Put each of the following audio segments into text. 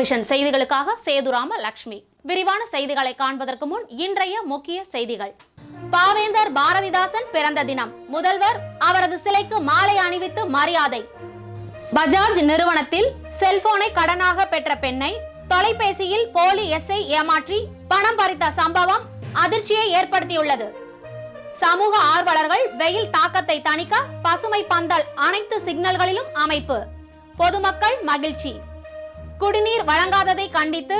Vision செய்திகளுக்காக சேதுராம லக்ஷ்மி. விரிவான செய்திகளை காண்பதற்கு முன் இன்றைய முக்கிய செய்திகள். பாவேந்தர் பாரதிதாசன் பிறந்த தினம். முதல்வர் அவரது சிலைக்கு மாலை அணிவித்து மரியாதை. பஜாஜ் நிறுவனத்தில் செல்போனை கடனாக பெற்ற பெண்ணை தொலைபேசியில் போலி எஸ்ஐ ஏமாற்றி பணம் பறித்த சம்பவம் அதிர்ச்சியை ஏற்படுத்தியுள்ளது. சமூக ஆர்வலர்கள் வெயில் தாக்கத்தை தணிக்க பசுமை பந்தல் அனைத்து சிக்னல்களிலும் அமைப்பு. பொதுமக்கள் மகிழ்ச்சி. குடிநீர் வழங்காததை கண்டித்து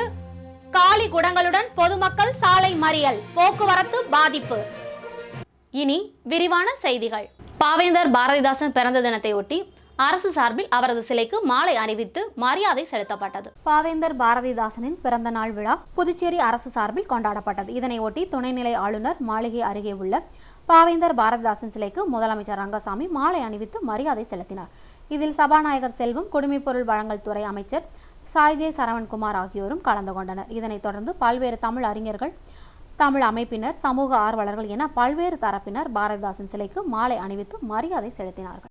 காலி குடங்களுடன் பொதுமக்கள் சாலை மறியல் போக்குவரத்து பாதிப்பு. இனி விரிவான செய்திகள். பாவேந்தர் பாரதிதாசன் பிறந்த தினத்தையொட்டி அரசு சார்பில் அவரது சிலைக்கு மாலை அணிவித்து மரியாதை செலுத்தப்பட்டது. பாவேந்தர் பாரதிதாசனின் பிறந்த நாள் விழா புதுச்சேரி அரசு சார்பில் கொண்டாடப்பட்டது. இதனையொட்டி துணைநிலை ஆளுநர் மாளிகை அருகே உள்ள பாவேந்தர் பாரதிதாசன் சிலைக்கு முதலமைச்சர் ரங்கசாமி மாலை அணிவித்து மரியாதை செலுத்தினார். இதில் சபாநாயகர் செல்வம் குடிமைப்பொருள் வழங்கல் துறை அமைச்சர் சாய்ஜே சரவண்குமார் ஆகியோரும் கலந்து கொண்டனர். இதனைத் தொடர்ந்து பல்வேறு தமிழ் அறிஞர்கள் தமிழ் அமைப்பினர் சமூக ஆர்வலர்கள் என பல்வேறு தரப்பினர் பாரதிதாசன் சிலைக்கு மாலை அணிவித்து மரியாதை செலுத்தினார்கள்.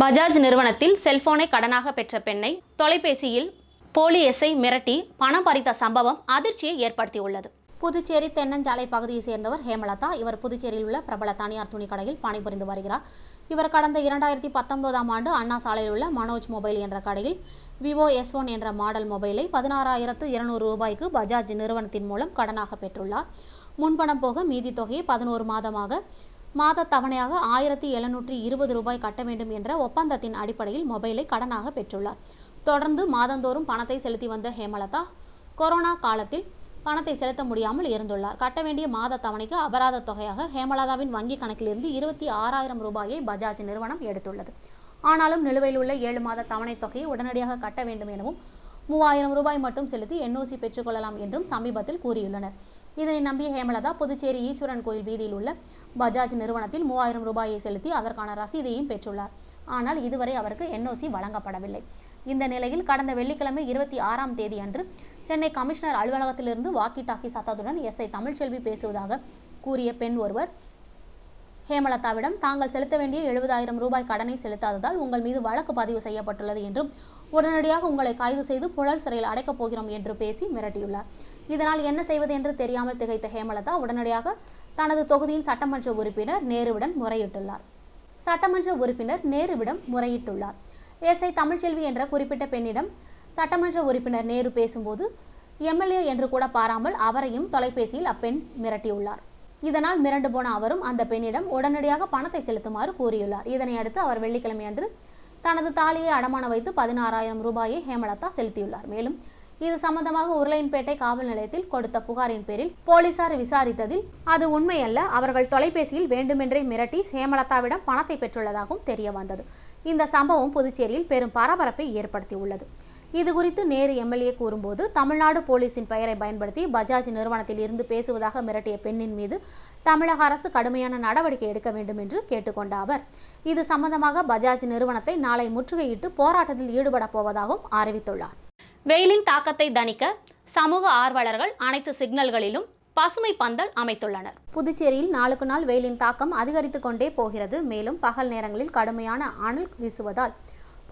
பஜாஜ் நிறுவனத்தில் செல்போனை கடனாக பெற்ற பெண்ணை தொலைபேசியில் போலி எஸ்ஐ மிரட்டி பணம் பறித்த சம்பவம் அதிர்ச்சியை ஏற்படுத்தியுள்ளது. புதுச்சேரி தென்னஞ்சாலை பகுதியை சேர்ந்தவர் ஹேமலதா. இவர் புதுச்சேரியில் உள்ள பிரபல தனியார் துணிக்கடையில் பணிபுரிந்து வருகிறார். இவர் கடந்த இரண்டாயிரத்தி பத்தொன்பதாம் ஆண்டு அண்ணா சாலையில் உள்ள மனோஜ் மொபைல் என்ற கடையில் விவோ எஸ் ஒன் என்ற மாடல் மொபைலை பதினாறாயிரத்து இருநூறு ரூபாய்க்கு பஜாஜ் நிறுவனத்தின் மூலம் கடனாக பெற்றுள்ளார். முன்பணம் போக மீதி தொகையை பதினோரு மாதமாக மாத தவணையாக ஆயிரத்தி எழுநூற்றி இருபது ரூபாய் கட்ட வேண்டும் என்ற ஒப்பந்தத்தின் அடிப்படையில் மொபைலை கடனாக பெற்றுள்ளார். தொடர்ந்து மாதந்தோறும் பணத்தை செலுத்தி வந்த ஹேமலதா கொரோனா காலத்தில் பணத்தை செலுத்த முடியாமல் இருந்துள்ளார். கட்ட வேண்டிய மாத தவணைக்கு அபராத தொகையாக ஹேமலதாவின் வங்கி கணக்கிலிருந்து இருபத்தி ஆறாயிரம் ரூபாயை பஜாஜ் நிறுவனம் எடுத்துள்ளது. ஆனாலும் நிலுவையில் உள்ள ஏழு மாத தவணை தொகையை உடனடியாக கட்ட வேண்டும் எனவும் மூவாயிரம் ரூபாய் மட்டும் செலுத்தி என்ஓசி பெற்றுக்கொள்ளலாம் என்றும் சமீபத்தில் கூறியுள்ளனர். இதனை நம்பிய ஹேமலதா புதுச்சேரி ஈஸ்வரன் கோயில் வீதியில் உள்ள பஜாஜ் நிறுவனத்தில் மூவாயிரம் ரூபாயை செலுத்தி அதற்கான ரசீதையும் பெற்றுள்ளார். ஆனால் இதுவரை அவருக்கு என்ஓசி வழங்கப்படவில்லை. இந்த நிலையில் கடந்த வெள்ளிக்கிழமை இருபத்தி ஆறாம் தேதி அன்று சென்னை கமிஷனர் அலுவலகத்திலிருந்து வாக்கி டாக்கி சத்தத்துடன் எஸ்ஐ தமிழ்ச்செல்வி பேசுவதாக கூறிய பெண் ஒருவர் ஹேமலதாவிடம் தாங்கள் செலுத்த வேண்டிய எழுபதாயிரம் ரூபாய் கடனை செலுத்தாததால் உங்கள் மீது வழக்கு பதிவு செய்யப்பட்டுள்ளது என்றும் உடனடியாக உங்களை கைது செய்து புழல் சிறையில் அடைக்கப் போகிறோம் என்று பேசி மிரட்டியுள்ளார். இதனால் என்ன செய்வது என்று தெரியாமல் திகைத்த ஹேமலதா உடனடியாக தனது தொகுதியின் சட்டமன்ற உறுப்பினர் நேருவிடம் முறையிட்டுள்ளார். சட்டமன்ற உறுப்பினர் நேருவிடம் முறையிட்டுள்ளார். எஸ்ஐ தமிழ்ச்செல்வி என்ற குறிப்பிட்ட பெண்ணிடம் சட்டமன்ற உறுப்பினர் நேரு பேசும்போது எம்எல்ஏ என்று கூட பாராமல் அவரையும் தொலைபேசியில் அப்பெண் மிரட்டியுள்ளார். இதனால் மிரண்டு போன அவரும் அந்த பெண்ணிடம் உடனடியாக பணத்தை செலுத்துமாறு கூறியுள்ளார். இதனை அடுத்து அவர் வெள்ளிக்கிழமை அன்று தனது தாலியை அடமான வைத்து பதினாறாயிரம் ரூபாயை ஹேமலதா செலுத்தியுள்ளார். மேலும் இது சம்பந்தமாக உருளையன்பேட்டை காவல் நிலையத்தில் கொடுத்த புகாரின் பேரில் போலீசார் விசாரித்ததில் அது உண்மையல்ல. அவர்கள் தொலைபேசியில் வேண்டுமென்றே மிரட்டி ஹேமலதாவிடம் பணத்தை பெற்றுள்ளதாகவும் தெரிய வந்தது. இந்த சம்பவம் புதுச்சேரியில் பெரும் பரபரப்பை ஏற்படுத்தியுள்ளது. இது குறித்து நேரு எம்எல்ஏ கூறும்போது தமிழ்நாடு போலீசின் பெயரை பயன்படுத்தி பஜாஜ் நிறுவனத்தில் இருந்து பேசுவதாக மிரட்டிய பெண்ணின் மீது தமிழக அரசு கடுமையான நடவடிக்கை எடுக்க வேண்டும் என்று கேட்டுக்கொண்ட அவர் இது சம்பந்தமாக பஜாஜ் நிறுவனத்தை நாளை முற்றுகையிட்டு போராட்டத்தில் ஈடுபடப் போவதாகவும் அறிவித்துள்ளார். வெயிலின் தாக்கத்தை தணிக்க சமூக ஆர்வலர்கள் அனைத்து சிக்னல்களிலும் பசுமை பந்தல் அமைத்துள்ளனர். புதுச்சேரியில் நாளுக்கு நாள் வெயிலின் தாக்கம் அதிகரித்து கொண்டே போகிறது. மேலும் பகல் நேரங்களில் கடுமையான அனல் வீசுவதால்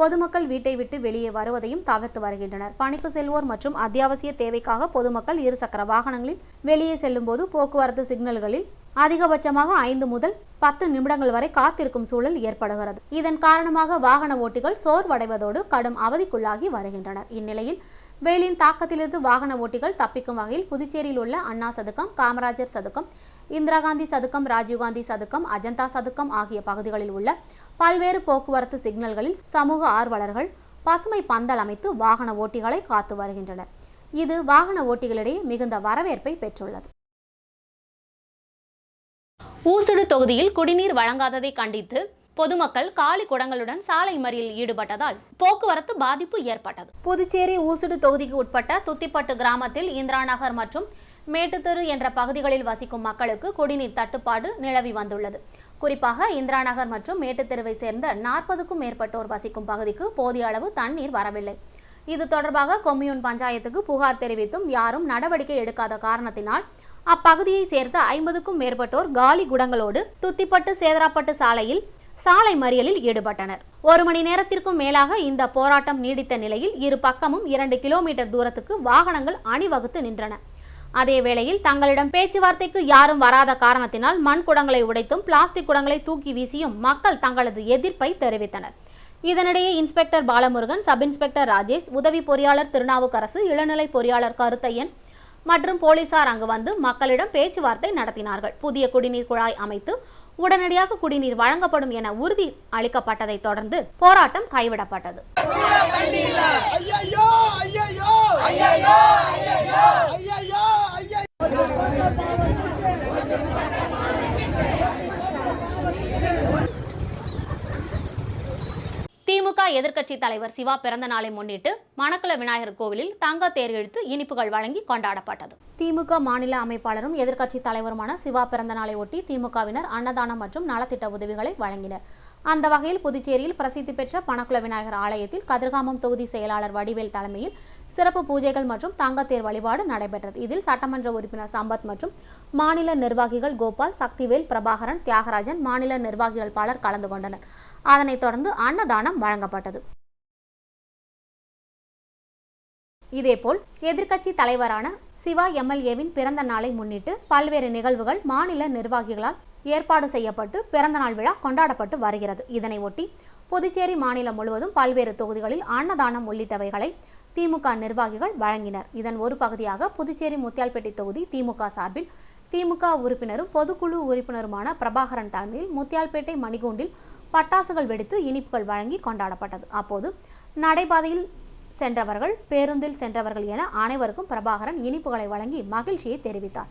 பொதுமக்கள் வீட்டை விட்டு வெளியே வருவதையும் தவிர்த்து வருகின்றனர். பணிக்கு செல்வோர் மற்றும் அத்தியாவசிய தேவைக்காக பொதுமக்கள் இருசக்கர வாகனங்களில் வெளியே செல்லும்போது போக்குவரத்து சிக்னல்களில் அதிகபட்சமாக ஐந்து முதல் பத்து நிமிடங்கள் வரை காத்திருக்கும் சூழல் ஏற்படுகிறது. இதன் காரணமாக வாகன ஓட்டிகள் சோர்வடைவதோடு கடும் அவதிக்குள்ளாகி வருகின்றனர். இந்நிலையில் வெயிலின் தாக்கத்திலிருந்து வாகன ஓட்டிகள் தப்பிக்கும் வகையில் புதுச்சேரியில் உள்ள அண்ணா சதுக்கம் காமராஜர் சதுக்கம் இந்திரா காந்தி சதுக்கம் ராஜீவ்காந்தி சதுக்கம் அஜந்தா சதுக்கம் ஆகிய பகுதிகளில் உள்ள பல்வேறு போக்குவரத்து சிக்னல்களில் சமூக ஆர்வலர்கள் பசுமை பந்தல் அமைத்து வாகன ஓட்டிகளை காத்து வருகின்றனர். இது வாகன ஓட்டிகளிடையே மிகுந்த வரவேற்பை பெற்றுள்ளது. ஊசுடு தொகுதியில் குடிநீர் வழங்காததை கண்டித்து பொதுமக்கள் காலி குடங்களுடன் சாலை மறியலில் ஈடுபட்டதால் போக்குவரத்து பாதிப்பு ஏற்பட்டது. புதுச்சேரி ஊசுடு தொகுதிக்கு உட்பட்ட துத்திப்பட்டு கிராமத்தில் இந்திரா நகர் மற்றும் மேட்டுத்தெரு என்ற பகுதிகளில் வசிக்கும் மக்களுக்கு குடிநீர் தட்டுப்பாடு நிலவி வந்துள்ளது. குறிப்பாக இந்திரா நகர் மற்றும் மேட்டுத்தெருவை சேர்ந்த நாற்பதுக்கும் மேற்பட்டோர் வசிக்கும் பகுதிக்கு போதிய அளவு தண்ணீர் வரவில்லை. இது தொடர்பாக கொம்யூன் பஞ்சாயத்துக்கு புகார் தெரிவித்தும் யாரும் நடவடிக்கை எடுக்காத காரணத்தினால் அப்பகுதியை சேர்ந்த ஐம்பதுக்கும் மேற்பட்டோர் காலி குடங்களோடு துத்திப்பட்டு சேதராப்பட்டு சாலையில் சாலை மறியலில் ஈடுபட்டனர். ஒரு மணி நேரத்திற்கும் மேலாக இந்த போராட்டம் நீடித்த நிலையில் இரு பக்கமும் இரண்டு கிலோமீட்டர் தூரத்துக்கு வாகனங்கள் அணிவகுத்து நின்றன. அதே வேளையில் தங்களிடம் பேச்சுவார்த்தைக்கு யாரும் வராத காரணத்தினால் மண் குடங்களை உடைத்தும் பிளாஸ்டிக் குடங்களை தூக்கி வீசியும் மக்கள் தங்களது எதிர்ப்பை தெரிவித்தனர். இதனிடையே inspector Balamurugan sub inspector Rajesh உதவி பொறியாளர் திருநாவுக்கரசு இளநிலை பொறியாளர் கருத்தையன் மற்றும் போலீசார் அங்கு வந்து மக்களிடம் பேச்சுவார்த்தை நடத்தினார்கள் புதிய குடிநீர் குழாய் அமைத்து உடனடியாக குடிநீர் வழங்கப்படும் என உறுதி அளிக்கப்பட்டதை தொடர்ந்து போராட்டம் கைவிடப்பட்டது ஐயையோ திமுக எதிர்க்கட்சி தலைவர் சிவா பிறந்த நாளை முன்னிட்டு மணக்குள விநாயகர் கோவிலில் தங்க தேர் இழுத்து இனிப்புகள் வழங்கி கொண்டாடப்பட்டது. திமுக மாநில அமைப்பாளரும் எதிர்க்கட்சி தலைவருமான சிவா பிறந்த நாளை ஒட்டி திமுகவினர் அன்னதானம் மற்றும் நலத்திட்ட உதவிகளை வழங்கினர். அந்த வகையில் புதுச்சேரியில் பிரசித்தி பெற்ற பணக்குள விநாயகர் ஆலயத்தில் கதிர்காமம் தொகுதி செயலாளர் வடிவேல் தலைமையில் சிறப்பு பூஜைகள் மற்றும் தங்கத்தேர் வழிபாடு நடைபெற்றது. இதில் சட்டமன்ற உறுப்பினர் சம்பத் மற்றும் மாநில நிர்வாகிகள் கோபால் சக்திவேல் பிரபாகரன் தியாகராஜன் மாநில நிர்வாகிகள் பலர் கலந்து கொண்டனர். அதனைத் தொடர்ந்து அன்னதானம் வழங்கப்பட்டது. இதேபோல் எதிர்க்கட்சி தலைவரான சிவா எம்எல்ஏவின் பிறந்த நாளை முன்னிட்டு பல்வேறு நிகழ்வுகள் மாநில நிர்வாகிகளால் ஏற்பாடு செய்யப்பட்டு பிறந்த நாள் விழா கொண்டாடப்பட்டு வருகிறது. இதனை ஒட்டி புதுச்சேரி மாநிலம் முழுவதும் பல்வேறு தொகுதிகளில் அன்னதானம் உள்ளிட்டவைகளை திமுக நிர்வாகிகள் வழங்கினர். இதன் ஒரு பகுதியாக புதுச்சேரி முத்தியால்பேட்டை தொகுதி திமுக சார்பில் திமுக உறுப்பினரும் பொதுக்குழு உறுப்பினருமான பிரபாகரன் தலைமையில் முத்தியால்பேட்டை மணிகூண்டில் பட்டாசுகள் வெடித்து இனிப்புகள் வழங்கி கொண்டாடப்பட்டது. அப்போது நடைபாதையில் சென்றவர்கள் பேருந்தில் சென்றவர்கள் என அனைவருக்கும் பிரபாகரன் இனிப்புகளை வழங்கி மகிழ்ச்சியை தெரிவித்தார்.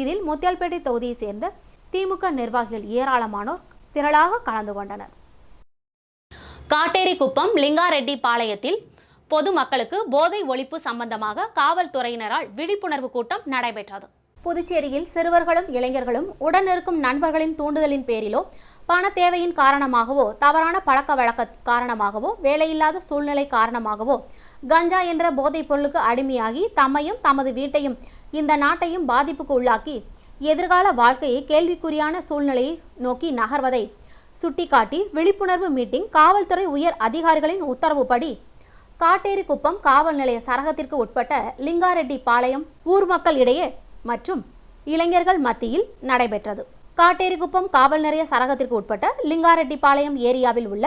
இதில் முத்தியால்பேட்டை தொகுதியை சேர்ந்த திமுக நிர்வாகிகள் ஏராளமானோர் திரளாக கலந்து கொண்டனர். காட்டேரிக்குப்பம் லிங்காரெட்டி பாளையத்தில் பொதுமக்களுக்கு போதை ஒழிப்பு சம்பந்தமாக காவல்துறையினரால் விழிப்புணர்வு கூட்டம் நடைபெற்றது. புதுச்சேரியில் சிறுவர்களும் இளைஞர்களும் உடன் இருக்கும் நண்பர்களின் தூண்டுதலின் பேரிலோ பண தேவையின் காரணமாகவோ தவறான பழக்க வழக்க காரணமாகவோ வேலையில்லாத சூழ்நிலை காரணமாகவோ கஞ்சா என்ற போதைப் பொருளுக்கு அடிமையாகி தம்மையும் தமது வீட்டையும் இந்த நாட்டையும் பாதிப்புக்கு உள்ளாக்கி எதிர்கால வாழ்க்கையை கேள்விக்குறியான சூழ்நிலையை நோக்கி நகர்வதை சுட்டிக்காட்டி விழிப்புணர்வு மீட்டிங் காவல்துறை உயர் அதிகாரிகளின் உத்தரவுப்படி காட்டேரிக்குப்பம் காவல் நிலைய சரகத்திற்கு உட்பட்ட லிங்காரெட்டி பாளையம் ஊர் மக்கள் இடையே மற்றும் இளைஞர்கள் மத்தியில் நடைபெற்றது. காட்டேரிக்குப்பம் காவல் நிலைய சரகத்திற்கு உட்பட்ட லிங்காரெட்டிப்பாளையம் ஏரியாவில் உள்ள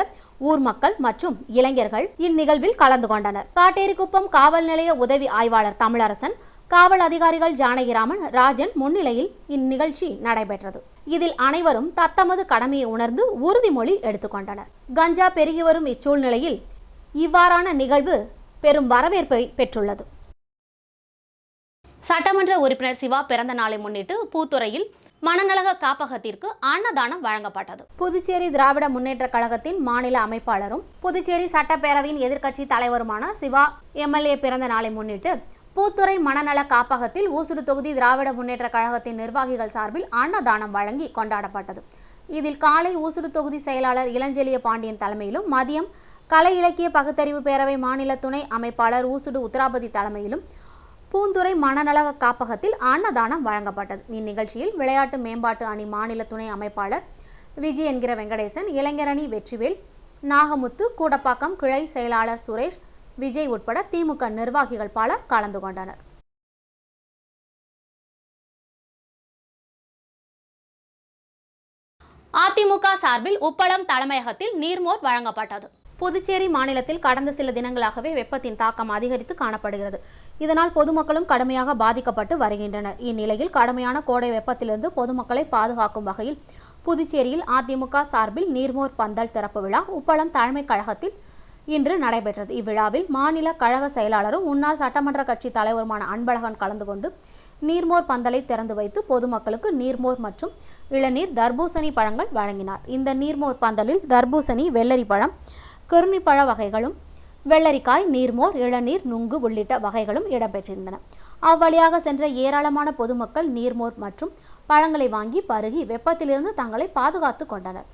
ஊர் மக்கள் மற்றும் இளைஞர்கள் இந்நிகழ்வில் கலந்து கொண்டனர். காட்டேரிக்குப்பம் காவல் நிலைய உதவி ஆய்வாளர் தமிழரசன் காவல் அதிகாரிகள் ஜானகிராமன் ராஜன் முன்னிலையில் இந்நிகழ்ச்சி நடைபெற்றது. இதில் அனைவரும் தத்தமது கடமையை உணர்ந்து உறுதிமொழி எடுத்துக்கொண்டனர் கஞ்சா பெருகி வரும் இச்சூழ்நிலையில் இவ்வாறான நிகழ்வு பெரும் வரவேற்பை பெற்றுள்ளது. சட்டமன்ற உறுப்பினர் சிவா பிறந்த நாளை முன்னிட்டு பூத்துறையில் மனநலக காப்பகத்திற்கு அன்னதானம் வழங்கப்பட்டது. புதுச்சேரி திராவிட முன்னேற்ற கழகத்தின் மாநில அமைப்பாளரும் புதுச்சேரி சட்டப்பேரவையின் எதிர்க்கட்சி தலைவருமான சிவா எம்எல்ஏ பிறந்த நாளை முன்னிட்டு பூத்துறை மனநல காப்பகத்தில் ஊசுடு தொகுதி திராவிட முன்னேற்ற கழகத்தின் நிர்வாகிகள் சார்பில் அன்னதானம் வழங்கி கொண்டாடப்பட்டது. இதில் காலை ஊசுடு தொகுதி செயலாளர் இளஞ்செழிய பாண்டியன் தலைமையிலும் மதியம் கலை இலக்கிய பகுத்தறிவு பேரவை மாநில துணை அமைப்பாளர் ஊசுடு உத்தராபதி தலைமையிலும் பூந்துறை மனநல காப்பகத்தில் அன்னதானம் வழங்கப்பட்டது. இந்நிகழ்ச்சியில் விளையாட்டு மேம்பாட்டு அணி மாநில துணை அமைப்பாளர் விஜய் என்கிற வெங்கடேசன் இளைஞரணி வெற்றிவேல் நாகமுத்து கூடப்பாக்கம் கிளை செயலாளர் சுரேஷ் விஜய் உட்பட திமுக நிர்வாகிகள் பலர் கலந்து கொண்டனர். அதிமுக சார்பில் உப்பளம் தலைமையகத்தில் நீர்மோர் வழங்கப்பட்டது. புதுச்சேரி மாநிலத்தில் கடந்த சில தினங்களாகவே வெப்பத்தின் தாக்கம் அதிகரித்து காணப்படுகிறது. இதனால் பொதுமக்களும் கடுமையாக பாதிக்கப்பட்டு வருகின்றனர். இந்நிலையில் கடுமையான கோடை வெப்பத்திலிருந்து பொதுமக்களை பாதுகாக்கும் வகையில் புதுச்சேரியில் அதிமுக சார்பில் நீர்மோர் பந்தல் திறப்பு விழா உப்பளம் தலைமை கழகத்தில் இன்று நடைபெற்றது. இவ்விழாவில் மாநில கழக செயலாளரும் முன்னாள் சட்டமன்ற கட்சி தலைவருமான அன்பழகன் கலந்து கொண்டு நீர்மோர் பந்தலை திறந்து வைத்து பொதுமக்களுக்கு நீர்மோர் மற்றும் இளநீர் தர்பூசணி பழங்கள் வழங்கினார். இந்த நீர்மோர் பந்தலில் தர்பூசணி வெள்ளரி பழம் கிருணிப்பழ வகைகளும் வெள்ளரிக்காய் நீர்மோர் இளநீர் நுங்கு உள்ளிட்ட வகைகளும் இடம்பெற்றிருந்தன. அவ்வழியாக சென்ற ஏராளமான பொதுமக்கள் நீர்மோர் மற்றும் பழங்களை வாங்கி பருகி வெப்பத்திலிருந்து தங்களை பாதுகாத்து கொண்டனர்.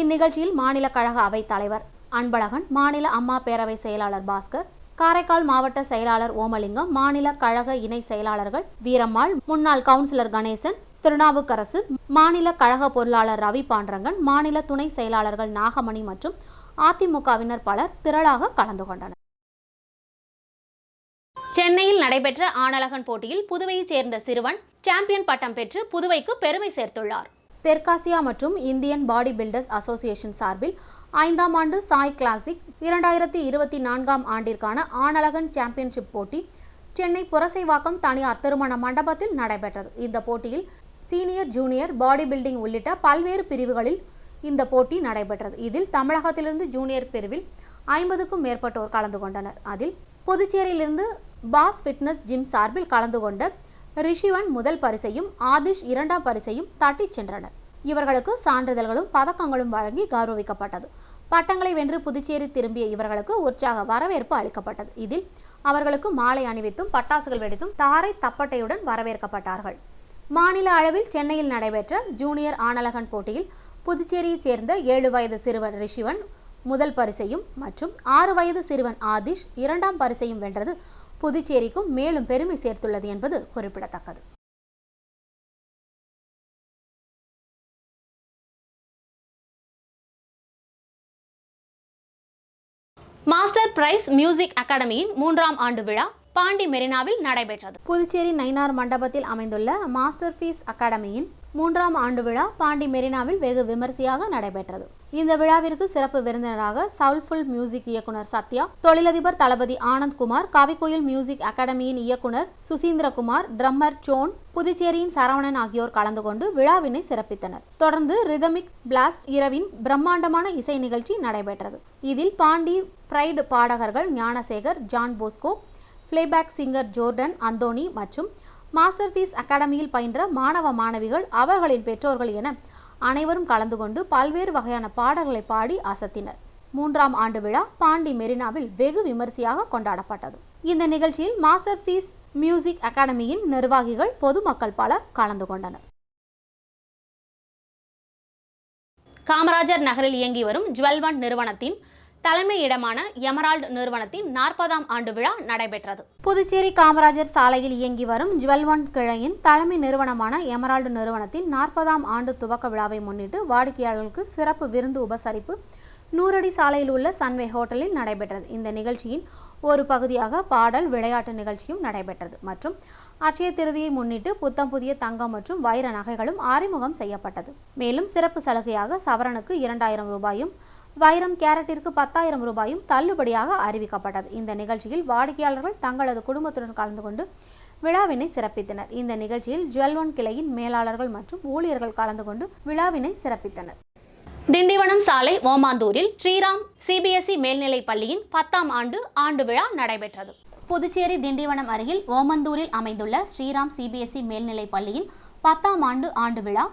இந்நிகழ்ச்சியில் மாநில கழக அவைத் தலைவர் அன்பழகன் மாநில அம்மா பேரவை செயலாளர் பாஸ்கர் காரைக்கால் மாவட்ட செயலாளர் ஓமலிங்கம் மாநில கழக இணை செயலாளர்கள் வீரம்மாள் முன்னாள் கவுன்சிலர் கணேசன் திருநாவுக்கரசு மாநில கழக பொருளாளர் ரவி பாண்டரங்கன் மாநில துணை செயலாளர்கள் நாகமணி மற்றும் அதிமுகவினர் பலர் திரளாக கலந்து கொண்டனர். சென்னையில் நடைபெற்ற ஆணழகன் போட்டியில் புதுவையைச் சேர்ந்த சிறுவன் சாம்பியன் பட்டம் பெற்று புதுவைக்கு பெருமை சேர்த்துள்ளார். தெற்காசியா மற்றும் இந்தியன் பாடி பில்டர்ஸ் அசோசியேஷன் சார்பில் ஐந்தாம் ஆண்டு சாய் கிளாசிக் இரண்டாயிரத்தி இருபத்தி நான்காம் ஆண்டிற்கான ஆணழகன் சாம்பியன்ஷிப் போட்டி சென்னை புரசைவாக்கம் தனியார் திருமண மண்டபத்தில் நடைபெற்றது. இந்த போட்டியில் சீனியர் ஜூனியர் பாடி பில்டிங் உள்ளிட்ட பல்வேறு பிரிவுகளில் இந்த போட்டி நடைபெற்றது. இதில் தமிழகத்திலிருந்து ஜூனியர் பிரிவில் ஐம்பதுக்கும் மேற்பட்டோர் கலந்து கொண்டனர். அதில் புதுச்சேரியிலிருந்து பாஸ் ஃபிட்னஸ் ஜிம் சார்பில் கலந்து கொண்ட ரிஷிவன் முதல் பரிசையும் ஆதிஷ் இரண்டாம் பரிசையும் தட்டிச் சென்றனர். இவர்களுக்கு சான்றிதழ்களும் பதக்கங்களும் வழங்கி கௌரவிக்கப்பட்டது. பட்டங்களை வென்று புதுச்சேரி திரும்பிய இவர்களுக்கு உற்சாக வரவேற்பு அளிக்கப்பட்டது. இதில் அவர்களுக்கு மாலை அணிவித்தும் பட்டாசுகள் வெடித்தும் தாரை தப்பட்டையுடன் வரவேற்கப்பட்டார்கள். மாநில அளவில் சென்னையில் நடைபெற்ற ஜூனியர் ஆனலகன் போட்டியில் புதுச்சேரியைச் சேர்ந்த ஏழு வயது சிறுவன் ரிஷிவன் முதல் பரிசையும் மற்றும் ஆறு வயது சிறுவன் ஆதிஷ் இரண்டாம் பரிசையும் வென்றது. புதுச்சேரிக்கும் மேலும் பெருமை சேர்த்துள்ளது என்பது குறிப்பிடத்தக்கது. மாஸ்டர் பிரைஸ் மியூசிக் அகாடமியின் மூன்றாம் ஆண்டு விழா பாண்டி மெரினாவில் நடைபெற்றது. புதுச்சேரி நைனார் மண்டபத்தில் அமைந்துள்ள மாஸ்டர் பீஸ் அகாடமியின் மூன்றாம் ஆண்டு விழா பாண்டி மெரினாவில் வெகு விமரிசையாக நடைபெற்றது. இந்த விழாவிற்கு சிறப்பு விருந்தினராக சவுல்ஃபுல் மியூசிக் இயக்குனர் சத்யா தொழிலதிபர் தளபதி ஆனந்த் குமார் கவிக்கோயில் மியூசிக் அகாடமியின் இயக்குனர் சுசீந்திரகுமார் ட்ரம்மர் சோன் புதுச்சேரியின் சரவணன் ஆகியோர் கலந்து கொண்டு விழாவினை சிறப்பித்தனர். தொடர்ந்து ரிதமிக் பிளாஸ்ட் இரவின் பிரம்மாண்டமான இசை நிகழ்ச்சி நடைபெற்றது. இதில் பாண்டி பிரைடு பாடகர்கள் Gnanasekar John Bosco playback singer Jordan Anthony மற்றும் மாஸ்டர் பீஸ் அகாடமியில் பயின்ற மாணவ மாணவிகள் அவர்களின் பெற்றோர்கள் என அனைவரும் கலந்து கொண்டு பல்வேறு வகையான பாடல்களை பாடி அசத்தினர். மூன்றாம் ஆண்டு விழா பாண்டி மெரினாவில் வெகு விமரிசையாக கொண்டாடப்பட்டது. இந்த நிகழ்ச்சியில் மாஸ்டர் பீஸ் மியூசிக் அகாடமியின் நிர்வாகிகள் பொதுமக்கள் பலர் கலந்து கொண்டனர். காமராஜர் நகரில் இயங்கி வரும் ஜுவல்வண்ட் நிறுவனத்தின் தலைமையிடமான எமரால்டு நிறுவனத்தின் நாற்பதாம் ஆண்டு விழா நடைபெற்றது. புதுச்சேரி காமராஜர் சாலையில் இயங்கி வரும் ஜுவல்வன் கிளையின் தலைமை நிறுவனமான எமரால்டு நிறுவனத்தின் நாற்பதாம் ஆண்டு துவக்க விழாவை முன்னிட்டு வாடிக்கையாளர்களுக்கு சிறப்பு விருந்து உபசரிப்பு நூறடி சாலையில் உள்ள சன்வே ஹோட்டலில் நடைபெற்றது. இந்த நிகழ்ச்சியின் ஒரு பகுதியாக பாடல் விளையாட்டு நிகழ்ச்சியும் நடைபெற்றது. மற்றும் அட்சய திருதியை முன்னிட்டு புத்தம் புதிய தங்கம் மற்றும் வைர நகைகளும் அறிமுகம் செய்யப்பட்டது. மேலும் சிறப்பு சலுகையாக சவரனுக்கு இரண்டாயிரம் ரூபாயும் வைரம் கேரட்டிற்கு பத்தாயிரம் ரூபாயும் தள்ளுபடியாக அறிவிக்கப்பட்டது. இந்த நிகழ்ச்சியில் வாடிக்கையாளர்கள் தங்களது குடும்பத்துடன் கலந்து கொண்டு விழாவினை சிறப்பித்தனர். இந்த நிகழ்ச்சியில் ஜுவல்வன் கிளையின் மேலாளர்கள் மற்றும் ஊழியர்கள் கலந்து கொண்டு விழாவினை சிறப்பித்தனர். திண்டிவனம் சாலை ஓமாந்தூரில் ஸ்ரீராம் சிபிஎஸ்இ மேல்நிலைப் பள்ளியின் பத்தாம் ஆண்டு ஆண்டு விழா நடைபெற்றது. புதுச்சேரி திண்டிவனம் அருகில் ஓமந்தூரில் அமைந்துள்ள ஸ்ரீராம் சிபிஎஸ்இ மேல்நிலைப் பள்ளியின் பத்தாம் ஆண்டு ஆண்டு விழா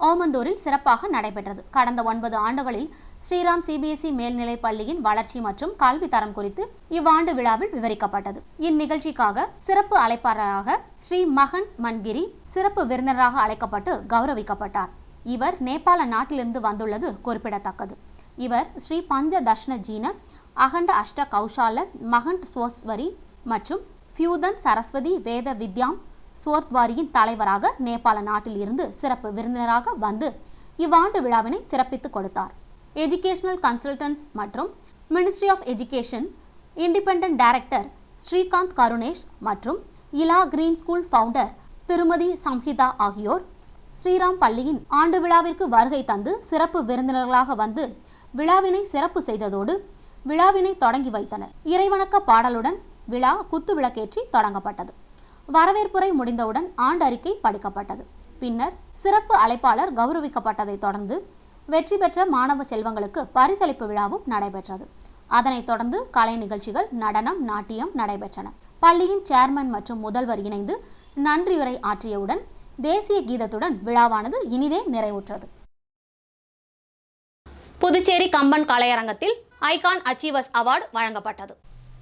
ஓமந்தூரில் சிறப்பாக நடைபெற்றது. கடந்த ஒன்பது ஆண்டுகளில் ஸ்ரீராம் சிபிஎஸ்இ மேல்நிலைப் பள்ளியின் வளர்ச்சி மற்றும் கல்வி தரம் குறித்து இவ்வாண்டு விழாவில் விவரிக்கப்பட்டது. இந்நிகழ்ச்சிக்காக சிறப்பு அழைப்பாளராக ஸ்ரீ மகன் மன்கிரி சிறப்பு விருந்தினராக அழைக்கப்பட்டு கௌரவிக்கப்பட்டார். இவர் நேபாள நாட்டிலிருந்து வந்துள்ளது குறிப்பிடத்தக்கது. இவர் ஸ்ரீ பஞ்ச தர்ஷன ஜீன அகண்ட அஷ்ட கௌஷால மகண்ட் ஸ்வஸ்வரி மற்றும் ஃபியூதன் சரஸ்வதி வேத வித்யாம் சோர்த்வாரியின் தலைவராக நேபாள நாட்டில் இருந்து சிறப்பு விருந்தினராக வந்து இவ்வாண்டு விழாவினை சிறப்பித்துக் கொடுத்தார். எஜுகேஷனல் கன்சல்டன்ஸ் மற்றும் ministry of education independent director Srikanth Karunesh மற்றும் இலா கிரீன் ஸ்கூல் ஃபவுண்டர் திருமதி சம்ஹிதா ஆகியோர் ஸ்ரீராம் பள்ளியின் ஆண்டு விழாவிற்கு வருகை தந்து சிறப்பு விருந்தினர்களாக வந்து விழாவினை சிறப்பு செய்ததோடு விழாவினை தொடங்கி வைத்தனர். இறைவணக்க பாடலுடன் விழா குத்து விளக்கேற்றி தொடங்கப்பட்டது. வரவேற்புரை முடிந்தவுடன் ஆண்டறிக்கை படிக்கப்பட்டது. பின்னர் சிறப்பு அழைப்பாளர் கௌரவிக்கப்பட்டதைத் தொடர்ந்து வெற்றி பெற்ற மாணவ செல்வங்களுக்கு பரிசளிப்பு விழாவும் நடைபெற்றது. அதனைத் தொடர்ந்து கலை நிகழ்ச்சிகள் நடனம் நாட்டியம் நடைபெற்றன. பள்ளியின் சேர்மன் மற்றும் முதல்வர் இணைந்து நன்றியுரை ஆற்றியவுடன் தேசிய கீதத்துடன் விழாவானது இனிதே நிறைவுற்றது. புதுச்சேரி கம்பன் கலையரங்கத்தில் ஐகான் அச்சீவர்ஸ் அவார்டு வழங்கப்பட்டது.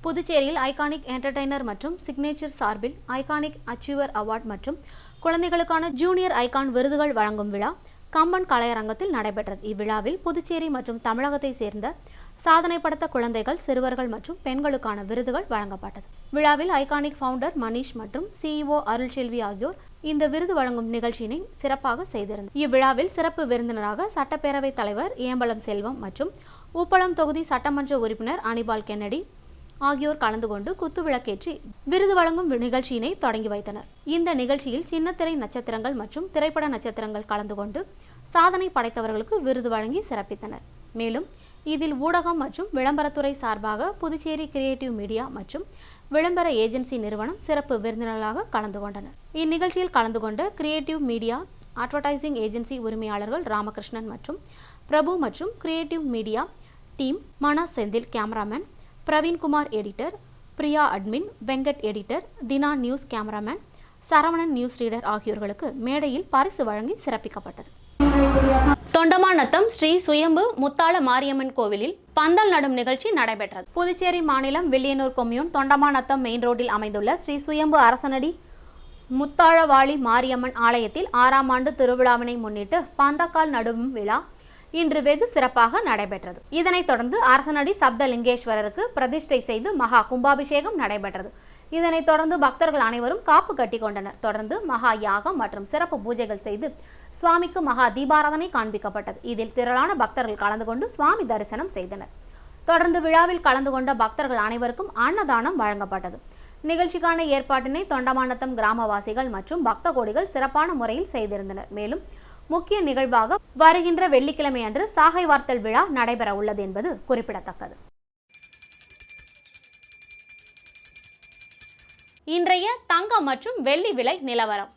புதுச்சேரியில் ஐகானிக் என்டர்டெய்னர் மற்றும் சிக்னேச்சர் சார்பில் ஐகானிக் அச்சீவர் அவார்ட் மற்றும் குழந்தைகளுக்கான ஜூனியர் ஐகான் விருதுகள் வழங்கும் விழா கம்பன் கலையரங்கத்தில் நடைபெற்றது. இவ்விழாவில் புதுச்சேரி மற்றும் தமிழகத்தை சேர்ந்த சாதனை படைத்த குழந்தைகள் சிறுவர்கள் மற்றும் பெண்களுக்கான விருதுகள் வழங்கப்பட்டது. விழாவில் ஐகானிக் ஃபவுண்டர் மணிஷ் மற்றும் சிஇஓ அருள்செல்வி ஆகியோர் இந்த விருது வழங்கும் நிகழ்ச்சியினை சிறப்பாக செய்திருந்தனர். இவ்விழாவில் சிறப்பு விருந்தினராக சட்டப்பேரவைத் தலைவர் ஏம்பலம் செல்வம் மற்றும் உப்பளம் தொகுதி சட்டமன்ற உறுப்பினர் அனிபால் கென்னடி ஆகியோர் கலந்து கொண்டு குத்துவிளக்கேற்றி விருது வழங்கும் நிகழ்ச்சியினை தொடங்கி வைத்தனர். இந்த நிகழ்ச்சியில் சின்னத்திரை நட்சத்திரங்கள் மற்றும் திரைப்பட நட்சத்திரங்கள் கலந்து கொண்டு சாதனை படைத்தவர்களுக்கு விருது வழங்கி சிறப்பித்தனர். மேலும் இதில் ஊடகம் மற்றும் விளம்பரத்துறை சார்பாக புதுச்சேரி கிரியேட்டிவ் மீடியா மற்றும் விளம்பர ஏஜென்சி நிறுவனம் சிறப்பு விருந்தினர்களாக கலந்து கொண்டனர். இந்நிகழ்ச்சியில் கலந்து கொண்ட கிரியேட்டிவ் மீடியா அட்வர்டைசிங் ஏஜென்சி உரிமையாளர்கள் ராமகிருஷ்ணன் மற்றும் பிரபு மற்றும் creative media team Mana Senthil cameraman Praveenkumar editor Priya admin Venkat editor Dhina news cameraman Saravanan news reader ஆகியோர்களுக்கு மேடையில் பரிசு வழங்கி சிறப்பிக்கப்பட்டது. தொண்டமாநத்தம் ஸ்ரீ சுயம்பு முத்தாள மாரியம்மன் கோவிலில் பந்தல் நடும் நிகழ்ச்சி நடைபெற்றது. புதுச்சேரி மாநிலம் வில்லியனூர் கொம்யூன் தொண்டமாநத்தம் மெயின் ரோட்டில் அமைந்துள்ள ஸ்ரீ சுயம்பு அரசனடி முத்தாழவாளி மாரியம்மன் ஆலயத்தில் ஆறாம் ஆண்டு திருவிழாவினை முன்னிட்டு பந்தக்கால் நடும் விழா இன்று வெகு சிறப்பாக நடைபெற்றது. இதனைத் தொடர்ந்து அரசனடி சப்தலிங்கேஸ்வரருக்கு பிரதிஷ்டை செய்து மகா கும்பாபிஷேகம் நடைபெற்றது. இதனைத் தொடர்ந்து பக்தர்கள் அனைவரும் காப்பு கட்டி கொண்டனர். தொடர்ந்து மகா யாகம் மற்றும் சிறப்பு பூஜைகள் செய்து சுவாமிக்கு மகா தீபாராதனை காண்பிக்கப்பட்டது. இதில் திரளான பக்தர்கள் கலந்து கொண்டு சுவாமி தரிசனம் செய்தனர். தொடர்ந்து விழாவில் கலந்து கொண்ட பக்தர்கள் அனைவருக்கும் அன்னதானம் வழங்கப்பட்டது. நிகழ்ச்சிக்கான ஏற்பாட்டினை தொண்டமானத்தம் கிராமவாசிகள் மற்றும் பக்த கோடிகள் சிறப்பான முறையில் செய்திருந்தனர். மேலும் முக்கிய நிகழ்வாக வருகின்ற வெள்ளிக்கிழமை அன்று சாகை வார்த்தல் விழா நடைபெற உள்ளது என்பது குறிப்பிடத்தக்கது. இன்றைய தங்கம் மற்றும் வெள்ளி விலை நிலவரம்.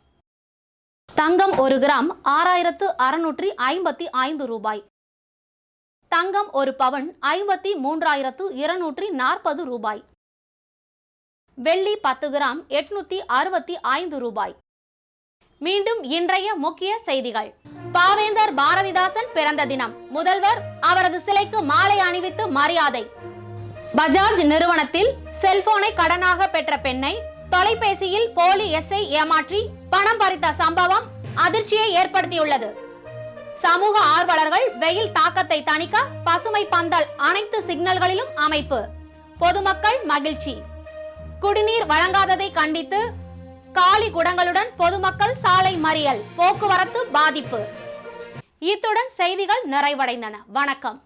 தங்கம் ஒரு கிராம் ஆறாயிரத்து அறுநூற்றி ஐம்பத்தி ஐந்து ரூபாய். தங்கம் ஒரு பவன் ஐம்பத்தி மூன்றாயிரத்து இருநூற்றி நாற்பது ரூபாய். வெள்ளி பத்து கிராம் எட்நூத்தி அறுபத்தி ஐந்து ரூபாய். மீண்டும் இன்றைய முக்கிய செய்திகள். பாவேந்தர் பாரதிதாசன் பிறந்த தினம். முதல்வர் அவரது சிலைக்கு மாலை அணிவித்து மரியாதை. பஜாஜ் நிறுவனத்தில் செல்போனை கடனாக பெற்ற பெண்ணை தொலைபேசியில் போலி எஸ்ஐ ஏமாற்றி பணம் பறித்த சம்பவம் அதிர்ச்சியை ஏற்படுத்தியுள்ளது. சமூக ஆர்வலர்கள் வெயில் தாக்கத்தை தணிக்க பசுமை பந்தல் அனைத்து சிக்னல்களிலும் அமைப்பு. பொதுமக்கள் மகிழ்ச்சி. குடிநீர் வழங்காததை கண்டித்து காலி குடங்களுடன் பொதுமக்கள் சாலை மறியல் போக்குவரத்து பாதிப்பு. இத்துடன் செய்திகள் நிறைவடைந்தன. வணக்கம்.